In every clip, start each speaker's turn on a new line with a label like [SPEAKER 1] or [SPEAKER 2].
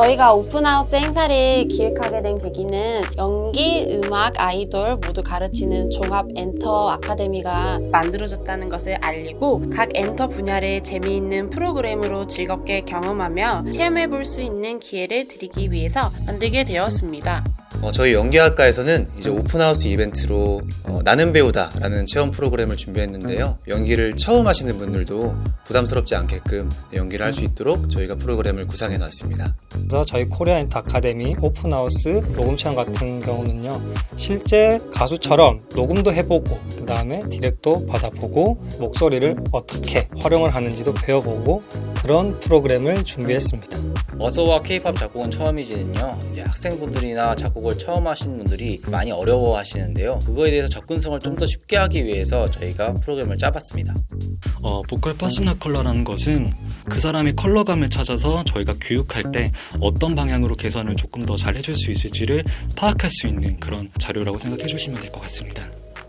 [SPEAKER 1] 저희가 오픈하우스 행사를 기획하게 된 계기는 연기, 음악, 아이돌 모두 가르치는 종합 엔터 아카데미가 만들어졌다는 것을 알리고 각 엔터 분야를 재미있는 프로그램으로 즐겁게 경험하며 체험해 볼 수 있는 기회를 드리기 위해서 만들게 되었습니다.
[SPEAKER 2] 어, 저희 연기학과에서는 이제 오픈하우스 이벤트로 어, 나는 배우다라는 체험 프로그램을 준비했는데요. 연기를 처음 하시는 분들도 부담스럽지 않게끔 연기를 할 수 있도록 저희가 프로그램을 구상해 놨습니다.
[SPEAKER 3] 그래서 저희 코리아 엔터 아카데미 오픈하우스 녹음 체험 같은 경우는요 실제 가수처럼 녹음도 해보고 그 다음에 디렉도 받아보고 목소리를 어떻게 활용을 하는지도 배워보고 그런 프로그램을 준비했습니다.
[SPEAKER 4] 어서와 케이팝 작곡은 처음이지는요. 이제 학생분들이나 작곡을 처음 하시는 분들이 많이 어려워 하시는데요. 그거에 대해서 접근성을 좀 더 쉽게 하기 위해서 저희가 프로그램을 짜봤습니다.
[SPEAKER 5] 어, 보컬 퍼스널 컬러라는 것은 그 사람의 컬러감을 찾아서 저희가 교육할 때 어떤 방향으로 개선을 조금 더 잘 해줄 수 있을지를 파악할 수 있는 그런 자료라고 생각해 주시면 될 것 같습니다.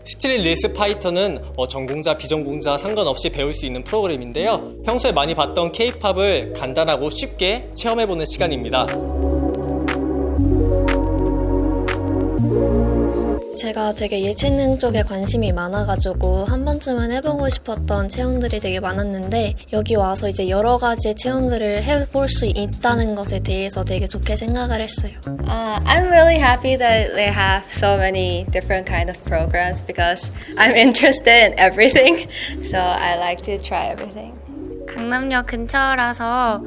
[SPEAKER 6] 스트릿 릴스 파이터는 어, 전공자 비전공자 상관없이 배울 수 있는 프로그램인데요. 평소에 많이 봤던 K-팝을 간단하고 쉽게 체험해보는 시간입니다.
[SPEAKER 7] 제가 되게 예체능 쪽에 관심이 많아가지고 한 번쯤은 해보고 싶었던 체험들이 되게 많았는데 여기 와서 이제 여러 가지 체험들을 해볼 수 있다는 것에 대해서 되게 좋게 생각을 했어요.
[SPEAKER 8] Uh, I'm really happy that they have so many different kind of programs because I'm interested in everything. So I like to try everything.
[SPEAKER 9] 강남역 근처라서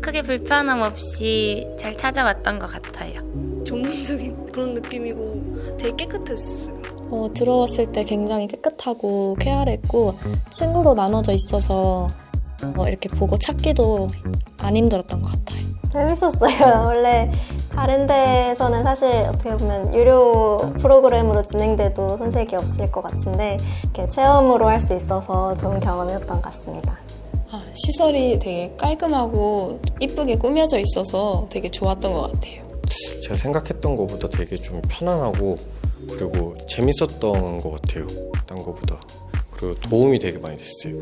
[SPEAKER 9] 크게 불편함 없이 잘 찾아왔던 것 같아요.
[SPEAKER 10] 전문적인 그런 느낌이고 되게 깨끗했어요.
[SPEAKER 7] 어, 들어왔을 때 굉장히 깨끗하고 쾌활했고 친구로 나눠져 있어서 어, 이렇게 보고 찾기도 안 힘들었던 것 같아요. 재밌었어요. 원래 다른 데에서는 사실 어떻게 보면 유료 프로그램으로 진행돼도 손색이 없을 것 같은데 이렇게 체험으로 할 수 있어서 좋은 경험이었던 것 같습니다.
[SPEAKER 10] 아, 시설이 되게 깔끔하고 이쁘게 꾸며져 있어서 되게 좋았던 것 같아요.
[SPEAKER 11] 제가 생각했던 것보다 되게 좀 편안하고 그리고 재밌었던 것 같아요. 딴 것보다. 그리고 도움이 되게 많이 됐어요.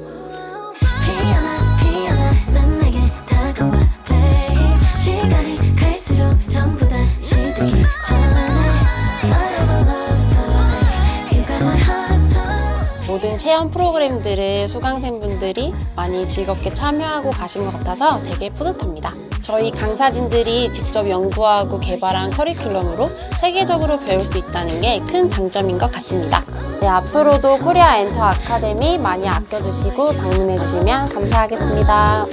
[SPEAKER 1] 모든 체험 프로그램들을 수강생분들이 많이 즐겁게 참여하고 가신 것 같아서 되게 뿌듯합니다. 저희 강사진들이 직접 연구하고 개발한 커리큘럼으로 세계적으로 배울 수 있다는 게 큰 장점인 것 같습니다. 네, 앞으로도 코리아 엔터 아카데미 많이 아껴주시고 방문해주시면 감사하겠습니다.